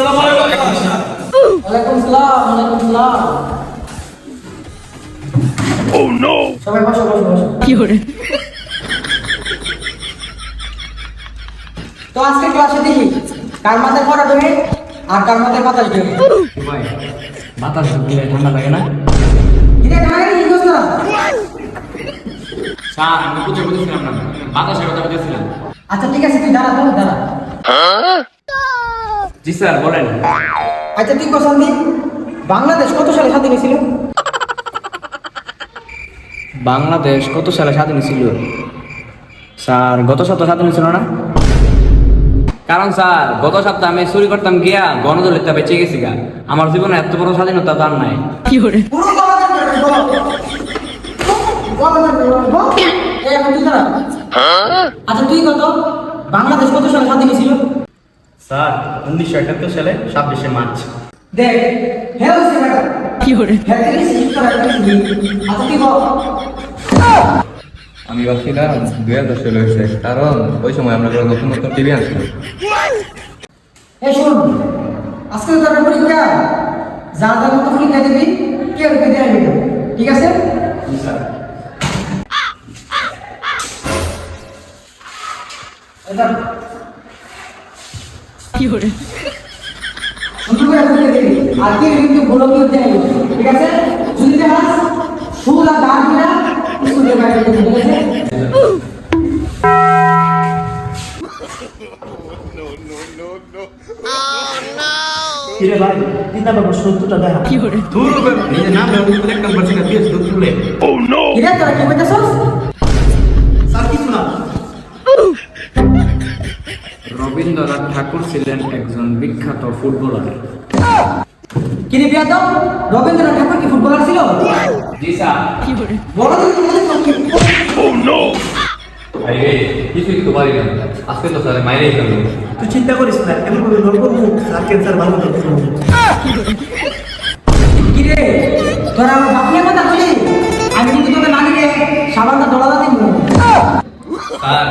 ওয়ালাইকুম আসসালাম সবাই বসো বসো বসো। তো আজকে ক্লাসে দেখি কার মাথায় পড়া ঢোকে আর কার মাথায় বাতাস ঢোকে ভাই বাতাস ঢুকলে ঠান্ডা লাগে না? কিরে কানাগারি কি করছ? না স্যার আমি বুঝে বুঝেছিলাম না। বাতাসের কথা বুঝেছিলাম। আচ্ছা ঠিক আছে তুই দাঁড়া তো দাঁড়া। জি স্যার বলেন। আচ্ছা তুই দি বাংলাদেশ কত সালে স্বাধীন ছিল বাংলাদেশ কত সালে স্বাধীন ছিল স্যার গত সপ্তাহ স্বাধীন ছিল না? কারণ স্যার গত সপ্তাহে আমি চুরি করতাম গিয়া গণদলিতা বেঁচে গেছি গা। আমার জীবনে এত বড় স্বাধীনতা তার নাই। পুরো গলাদান করে দাঁড়া। আচ্ছা তুই কত? বাংলাদেশ কত সালে স্বাধীন ছিল স্যার উনিশশো একাত্তর সালে ছাব্বিশে মার্চ। দেখ হ্যাঁ কি হ্যাঁ আচ্ছা আমি ভাবছিলাম দুই হাজার সালে হয়েছে কারণ ওই সময় আমরা কোনো নতুন নতুন টিভি এই শুন আজকে তো তোর পরীক্ষা। যার যার মতো পরীক্ষা দিবি কেউ কেউ দেয় ঠিক আছে? এবার সুন্দর করে পরীক্ষা দিবি আর কেউ কিন্তু বলো কেউ দেয় ঠিক আছে? যদি দেখাস সুদ আর দাঁড় দিলা স্কুলের বাইরে ঠিক আছে? কিরে ভাই? তিন নম্বর সত্তরটা দেখা। দূর কিরে তোরা কি বলতেছস রবীন্দ্রনাথ ঠাকুর ছিলেন একজন বিখ্যাত ফুটবলার। কিরে রবীন্দ্রনাথ ঠাকুর কি ফুটবলার ছিল? জি স্যার। বড় দিন আরে কিছুই তো পারি না আজকে তো স্যার মাইরেই ফেলব তুই চিন্তা করিস না এমন করব স্যার ক্যান্সার ভালো করতে পারব কিরে তোরা আমার বাপনের কথা বলি আমি কিন্তু তোকে না নিলে সাবানটা ডলাদা দিব। স্যার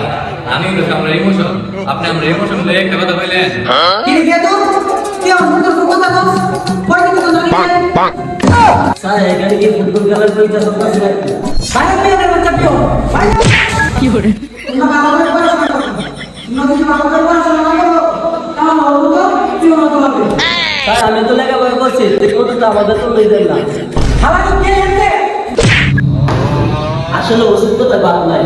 আমি আপনার ইমোশন আপনি আমার ইমোশন লয়ে একটা কথা বললেন কিরে বিয়া দাও তুই আমার বন্ধুর কথা কস? পরে কিন্তু তো জানি স্যার এখানে কি ফুটবল খেলার পরীক্ষা সব আছে বাইরে মেয়েদের বাচ্চা পিও। বাইরে কি করে? তোমরা ভালো করে পড়াশোনা করো তোমরা যদি করে পড়াশোনা না তাহলে হব তো পিও না তো হবে। স্যার আমি তো লেখাপড়া করছি ঠিক তো আমাদের তো লই দেন না। খালা তো কে আসলে ওষুধ তো বাদ নাই।